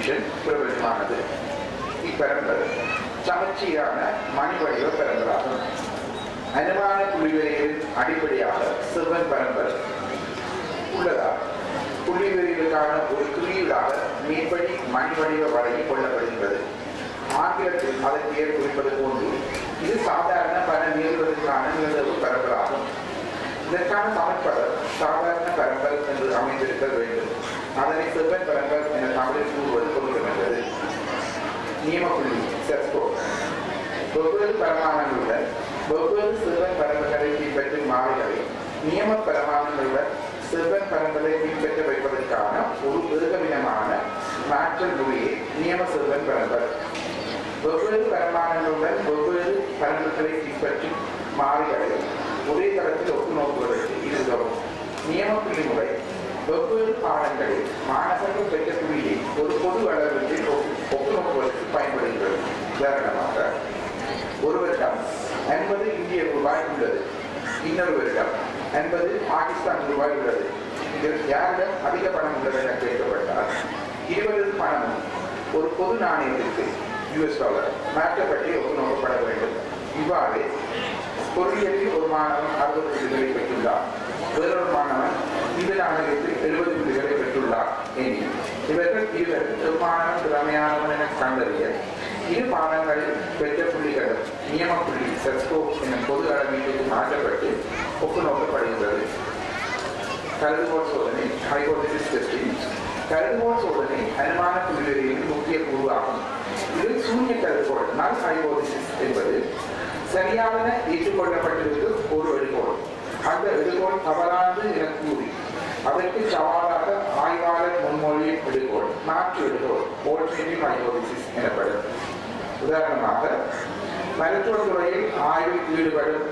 Distribution பிரபலமானது இப்பெரம்பல் சமச்சீரான மணி வடிவ அனுமான புள்ளிவரைகளின் அடிப்படையாக சிறுவன் பரம்பல் உள்ளதா? புள்ளிவரைகளுக்கான ஒரு குறியீடாக மேற்படி மணி வடிவ கொள்ளப்படுகின்றது. ஆங்கிலத்தில் அதன் பெயர் குறிப்பது போன்று இது சாதாரண பல நிகழ்வுகளுக்கான நிகழ்வு பரம்பலாகும் இதற்கான சமைப்பதர் சாதாரண பரம்பல் என்று அமைந்திருக்க வேண்டும். அதனை சிறுவன் பரம்பல் என தமிழில் கூறுவது பொருத்தமற்றது நியமப்புள்ளி செஸ்கோ வெவ்வேறு பரமாணங்களுடன் வெவ்வேறு செவ்வன் பரம்புகளை பின்பற்றும் மாறிகளை நியம பரமாணங்களுடன் சிறுவன் பரம்புகளை பின்பற்ற வைப்பதற்கான ஒரு ஏகவினமான மாற்றல் முறையே நியம செவ்வன் பரம்பல் வெவ்வேறு பரமாணங்களுடன் வெவ்வேறு பரம்புகளை பின்பற்றும் மாறிகளை ஒரே தளத்தில் ஒப்பு நோக்குவதற்கு இது நியமப்புள்ளி முறை. வெவ்வேறு பாடங்களில் மாணவர்கள் பெற்ற ஒரு பொது அளவில் ஒப்பு பயன்படுகிறது. உதாரணமாக ஒருவரிடம் எண்பது இந்திய ரூபாய் உள்ளது. இன்னொருவரிடம் ஐம்பது பாகிஸ்தான் ரூபாய் உள்ளது. இதில் யாரிடம் அதிக பணம் உள்ளது என கேட்கப்பட்டால் இருவரது பணமும் ஒரு பொது நாணயத்திற்கு யூஎஸ் டாலர் மாற்றப்பட்டு ஒப்புநோக்கப்பட வேண்டும். இவ்வாறு பொருளியலில் ஒரு மாணவன் அறுபது புள்ளிகளை பெற்றுள்ளார் வேறொரு மாணவன் இந்த எழுபது புள்ளிகளை பெற்றுள்ளார். எனில் இவர்கள் இருவர் எம்மாணவன் திறமையானவன் என கண்டறிய இரு பாடங்களில் பெற்ற புள்ளிகளும் நியம புள்ளி செஸ்கோ எனும் பொது அளவீட்டுக்கு மாற்றப்பட்டு ஒப்பு நோக்கப்படுகிறது கருதுகோள் சோதனை ஹைபோதிசிஸ் டெஸ்டிங் கருதுகோள் சோதனை அனுமான புள்ளிகளின் முக்கிய கூறுவாகும் இது சூன்ய கருதுகோள் நல் ஹைபோதிசிஸ் என்பது சரியான ஏற்றுக்கொள்ளப்பட்டிருக்கு ஒரு எடுகோள் அந்த எடுகோள் தவறானது என கூறி அதற்கு சவாலாக ஆய்வாளர் முன்மொழியை எடுகோள் மாற்று எடுகோள் ஆல்டர்னேட்டிவ் ஹைபோதிசிஸ் எனப்படும். உதாரணமாக மருத்துவத்துறையில் ஆய்வில் ஈடுபடும்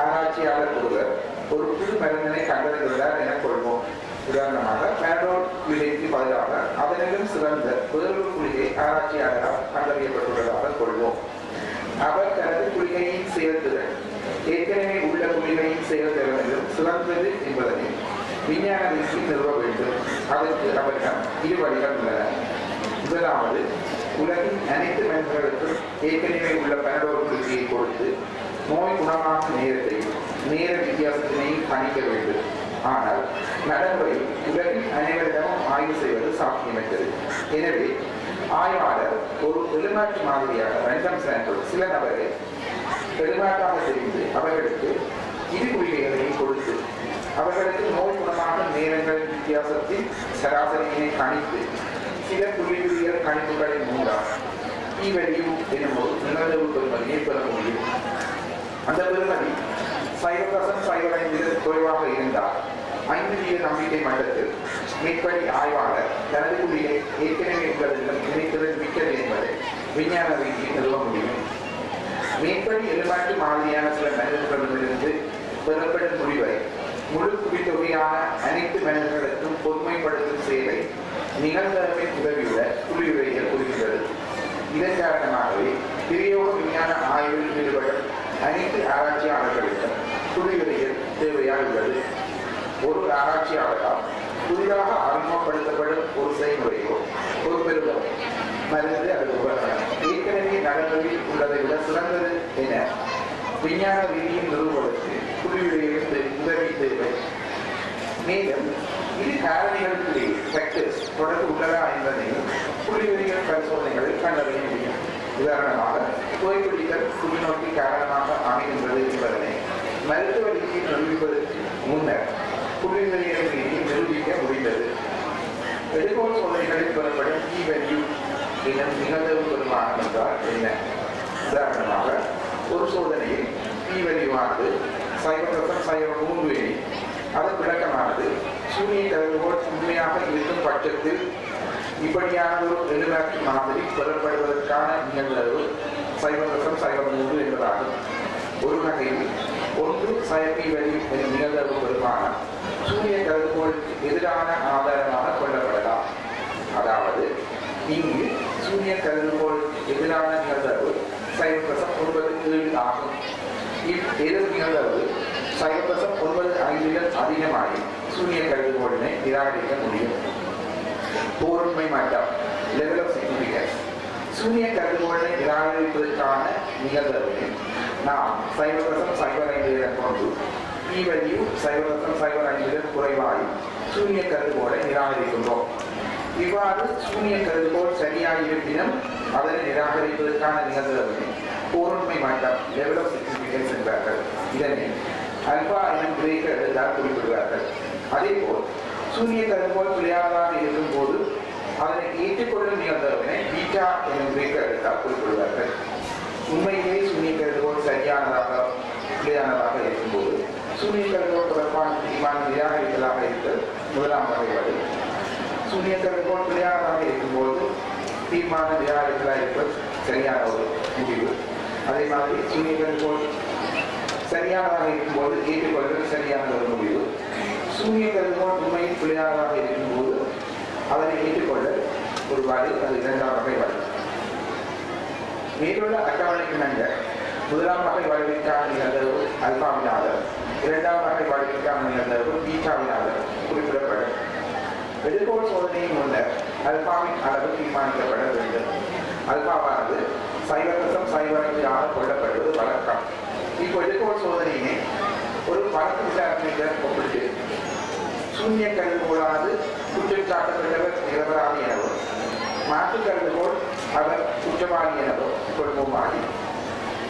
ஆராய்ச்சியாளர் ஒருவர் ஒரு புது மருந்தினை கண்டறிந்துள்ளார் என கொள்வோம். உதாரணமாக பேரோல் விலைக்கு பதிலாக அதனிலும் சிறந்த வேறொரு குளிகை ஆராய்ச்சியாளரால் கண்டறியப்பட்டுள்ளதாக கொள்வோம். அவர் தனது குளிகையின் செயல்திறன் ஏற்கனவே உள்ள குளிகையின் செயல்திறனிலும் சிறந்தது என்பதனை விஞ்ஞான ரீதியில் நிறுவ வேண்டும் அதற்கு அவரிடம் இரு வழிகள் உள்ளன முதலாவது உலகின் அனைத்து மனிதர்களுக்கும் ஏற்கனவே உள்ள பனடோர் குளிகையை கொடுத்து நோய் குணமாக்கும் நேரத்தையும் நேர வித்தியாசத்தினையும் கணிக்க வேண்டும் ஆனால் நடைமுறையில் உலகின் அனைவரிடமும் ஆய்வு செய்வது சாத்தியமற்றது எனவே ஆய்வாளர் ஒரு வெளிநாட்டு மாதிரியாக ரண்டம் சாம்பிள் சில நபரை வெளிநாட்டாக தெரிந்து அவர்களுக்கு இரு குளிகைகளையும் கொடுத்து அவர்களுக்கு நோய் குணமாகும் நேரங்கள் வித்தியாசத்தில் சராசரியினை கணித்து சில புள்ளிவியல் கணிப்புகளின் மூலம் தீவெளியும் என்னும் எனும் பெருமதியை பெற முடியும். அந்த பெருமதி சைவ பர்சன்ட் சைபர் ஐந்து குறைவாக இருந்தால் ஐந்து வீத நம்பிக்கை மட்டத்தில் மேற்படி ஆய்வாளர் தனது புள்ளியை ஏற்கனவே உள்ளதிலும் இணைத்ததில் மிக்கது என்பதை விஞ்ஞான ரீதியில் நிறுவ முடியும். மேற்படி எதிர்பார்த்து மாதிரியான சில மனிதர்களிடமிருந்து பெறப்படும் முடிவை முழு குவித்தொகையான அனைத்து மனிதர்களுக்கும் பொதுமைப்படுத்தும் சேவை நிகழ்தகவின் உதவியுடன் புள்ளியுரைகள் கூறுகிறது இதன் காரணமாகவே பிரயோக விஞ்ஞான ஆய்வில் ஈடுபடும் அனைத்து ஆராய்ச்சியாளர்களுக்கும் புள்ளியுரைகள் தேவையாக உள்ளது. ஒரு ஆராய்ச்சியாளரால் புதிதாக அறிமுகப்படுத்தப்படும் ஒரு செய்முறையோ ஒரு பெருதம் மருந்து அல்லது உபகரணம் ஏற்கனவே நடைமுறையில் உள்ளதை விட சிறந்தது என விஞ்ஞான ரீதியில் நிறுவனத்தில் புள்ளியுரைகளுக்கு உதவி தேவை மேலும் இரு காரணிகளுக்கிடையே ஃபேக்டர்ஸ் தொடர்பு உள்ளதா என்பதையும் புள்ளிவியல் பரிசோதனைகளில் கண்டறிய முடியும். உதாரணமாக புகைப்பிடித்தல் புற்றுநோக்கி காரணமாக அமைகின்றது என்பதனை மருத்துவ ரீதியில் நிரூபிப்பதற்கு முன்னர் புள்ளிவியல் ரீதியில் நிரூபிக்க முடிந்தது. எடுகோள் சோதனைகளில் பெறப்படும் கீ வேல்யூ எனும் நிகழ்வு பெருமானம் என்றால் என்ன? உதாரணமாக ஒரு சோதனையில் கீ வேல்யூவானது சைபர் சைவ சைபர் அது விளக்கமானது சூரிய தலைவர்கள் உண்மையாக இருக்கும் பட்சத்தில் இப்படியான ஒரு எழுநாட்டு மாதிரி பெறப்படுவதற்கான நிகழ்வு சைபர் சைவ மூன்று என்பதாகும். ஒரு வகையில் ஒன்று சயப்பி வழி நிகழ்வு பெருமான சூரிய கருதுகோளுக்கு எதிரான ஆதாரமாக கொள்ளப்படலாம். அதாவது இங்கு சூரிய கருதுகோள் எதிரான நிகழ்வு சைவசம் ஒன்பது ஏழு ஆகும். இவ் எதிர் நிகழ்வு சைவசம் ஒன்பது ஐந்துகள் அதிகமாகி சூரிய கருதுகோளினை நிராகரிக்க முடியும். போருண்மை மட்டம் லெவல் ஆஃப் சூரிய கருதுகோளை நிராகரிப்பதற்கான நிகழ்வுகளை நாம் சைவரசம் சைவர் ஐந்து கொண்டு பி வேல்யூ சைவரசம் சைவர் ஐந்து குறைவாய் சூரிய கருதுகோளை நிராகரிக்கின்றோம். இவ்வாறு சூரிய கருதுகோள் சரியாயிருப்பினும் அதனை நிராகரிப்பதற்கான நிகழ்வுகளை கூர்மை மாற்றம் லெவல் ஆஃப் சிக்னிஃபிகன்ஸ் என்பார்கள். இதனை அல்பா எனும் கிரேக்க எழுத்தால் குறிப்பிடுவார்கள். அதே போல் சூரிய கருதுகோள் இருக்கும் போது அதனை ஏற்றுக்கொள்ளும் நிகழ்ந்தவனை பீட்டா எனும் கிரேக்க எழுத்தால் குறிப்பிடுவார்கள். உண்மையிலேயே சூரிய கருதுகோள் சரியானதாக பிழையானதாக இருக்கும்போது சூரிய கருதுகோள் தொடர்பான தீர்மானம் நிராகரித்தலாக இருக்க முதலாம் வகை வழி. சூரிய கருதுகோள் பிழையானதாக இருக்கும்போது தீர்மான நிராகரிப்பதாக இருப்பது சரியான ஒரு முடிவு. அதே மாதிரி சூரிய கருதுகோள் சரியானதாக இருக்கும்போது ஏற்றுக்கொள்வது சரியான ஒரு முடிவு. சூரிய கருதுகோள் உண்மையில் பிழையானதாக இருக்கும்போது அதனை ஏற்றுக்கொள்ள ஒரு வழி அது இரண்டாம் வகை வழி மேலுள்ள அட்டவணைக்கு நங்க முதலாம் வகை வடிவிற்கான நிகழ்வு அல்பாவினாதர் இரண்டாம் வகை வடிவிற்கான நிகழ்வு பீட்டாவினாதர் குறிப்பிடப்படும். எதிர்கோள் சோதனையின் அல்பாவின் அளவு தீர்மானிக்கப்பட வேண்டும். அல்பாவானது சைவரசம் சைவரங்களாக கொள்ளப்படுவது வழக்கம். இப்போ எதிர்கோள் சோதனையினை ஒரு வழக்கு விசாரணையுடன் ஒப்பிட்டு சூன்ய கருதுகோளானது குற்றம் சாட்டப்பட்டவர் நிரபராதி எனவும் மாற்று கருதுகோள் அவர் குற்றவாளி எனவும் கொள்வோமாகி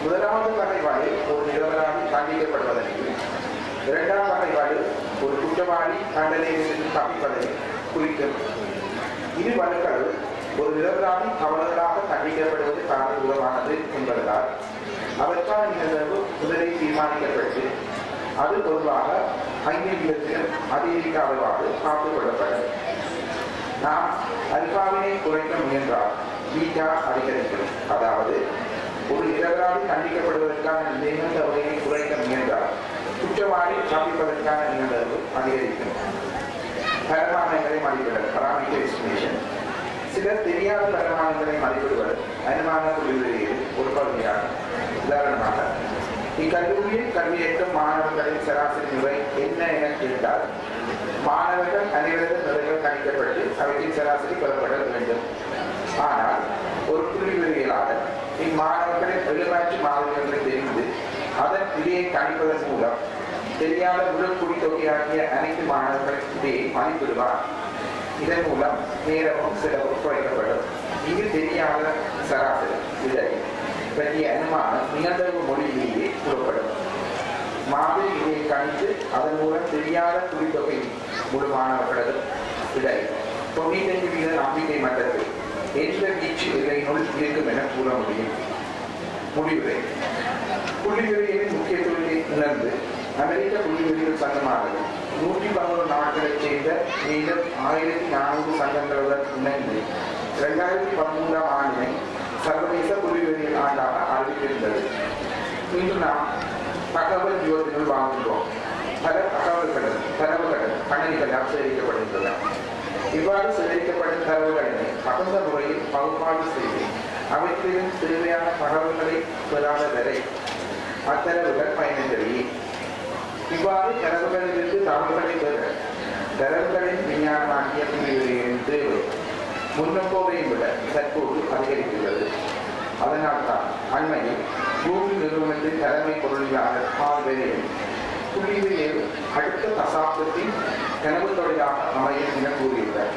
முதலாவது வகை ஒரு நிரபராதி தண்டிக்கப்படுவதனையும் இரண்டாம் வகை ஒரு குற்றவாளி தண்டனையிலிருந்து தப்பிப்பதை குறிக்கும். இரு வலுக்கள் ஒரு நிரபராதி தவறுதலாக தண்டிக்கப்படுவது காரணமானது என்பதால் அவற்றால் நிகழ்வு முதலில் தீர்மானிக்கப்பட்டு அது பொதுவாக ஐந்து அதிகரிக்க அளவாக காத்துக் கொள்ளப்படும் நாம் அல்பாவினை குறைக்க முயன்றால் பீட்டா அதிகரிக்கும். அதாவது ஒரு நிரபராதி தண்டிக்கப்படுவதற்கான நிகழ்ந்த வகையை குறைக்க முயன்றால் குற்றவாளி தப்பிப்பதற்கான நிகழ்வு அதிகரிக்கும். பரமானங்களை மதிப்பிடல் பராமிக்க எஸ்டிமேஷன் சிலர் தெரியாத பரமானங்களை மதிப்பிடுவது அனுமான புள்ளிவிலையில் ஒரு பகுதியாகும் உதாரணமாக இக்கல்லூரியில் கல்வியேற்கும் மாணவர்களின் சராசரி நிலை என்ன என கேட்டால் மாணவர்கள் அனைவரது நிலைகள் கணிக்கப்பட்டு அவற்றின் சராசரி பெறப்பட வேண்டும். ஆனால் ஒரு புள்ளிவியலாளர் இம்மாணவர்களின் வெளிமாற்று மாதிரிகளை தெரிந்து அதன் விலையை கணிப்பதன் மூலம் தெரியாத முழு குடித்தொகையாகிய அனைத்து மாணவர்களின் விலையை மதிப்பிடுவார் இதன் மூலம் நேரமும் செலவும் குறைக்கப்படும். இது தெரியாத சராசரி விலை பற்றிய அனுமானம் நிகழ்வு மொழியிலேயே கூறப்படும். மாதிரி இதை கணித்து அதன் மூலம் தெரியாத குடித்தொகை முழு மாணவர்களது விடை. தொண்ணூத்தஞ்சு வீத நம்பிக்கை மட்டத்தில் எந்த வீச்சு விதையினுள் இருக்கும் என கூற முடியும். முடிவுரை புள்ளிவிரையின் முக்கியத்துவத்தை உணர்ந்து அமெரிக்க குடியுரிமைகள் சங்கமானது. நூற்றி பதினோரு நாட்களைச் சேர்ந்த மீண்டும் ஆயிரத்தி நானூறு சங்கங்களுடன் இணைந்து இரண்டாயிரத்தி பதிமூன்றாம் ஆண்டினை சர்வதேச குடியுரிமைகள் ஆண்டாக அறிவித்திருந்தது. இன்று நாம் தகவல் யுவதிகள் வாங்குகிறோம். பல தகவல்கள் தரவுகள் கணினிகளால் சேகரிக்கப்படுகின்றன இவ்வாறு சேகரிக்கப்படும் தரவுகளை தகுந்த முறையில் பகுப்பாய்வு செய்து அவற்றிலும் தேவையான தகவல்களை பெறாத வரை அத்தரவுகள் பயனில்லையே இவ்வாறு தரவுகளிலிருந்து தகவல்களை பெற தரவுகளின் விஞ்ஞானமாகிய புள்ளிவியலின் தேவை முன்னெப்போதையும் விட தற்போது அதிகரித்துள்ளது. அதனால்தான் அண்மையில் கூகுள் நிறுவனத்தின் தலைமை பொருளியாளர் பார்வையில் புள்ளிவியல் அடுத்த தசாப்தத்தின் கனவு தொழிலாக அமையும் என கூறியுள்ளார்.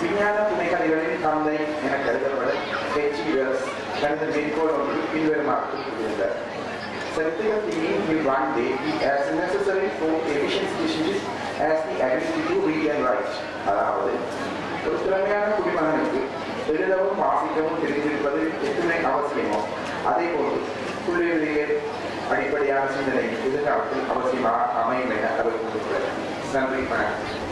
விஞ்ஞான துணைக்கதைகளின் தந்தை என கருதப்படும் ஹெச்இஎஸ் தனது மேற்கோள் ஒன்று பின்வருமாறு கூறியுள்ளார் Practical thinking will one day be as necessary for efficient decisions as the ability to read and write. அதாவது ஒரு திறமையான குடிமகனுக்கு எழுதவும் வாசிக்கவும் தெரிந்திருப்பது எத்தனை அவசியமோ அதே போன்று புள்ளிவியல் அடிப்படையான சிந்தனை எதிர்காலத்தில் அவசியமாக அமையும் என அவர் கூறுகிறார் நன்றி வணக்கம்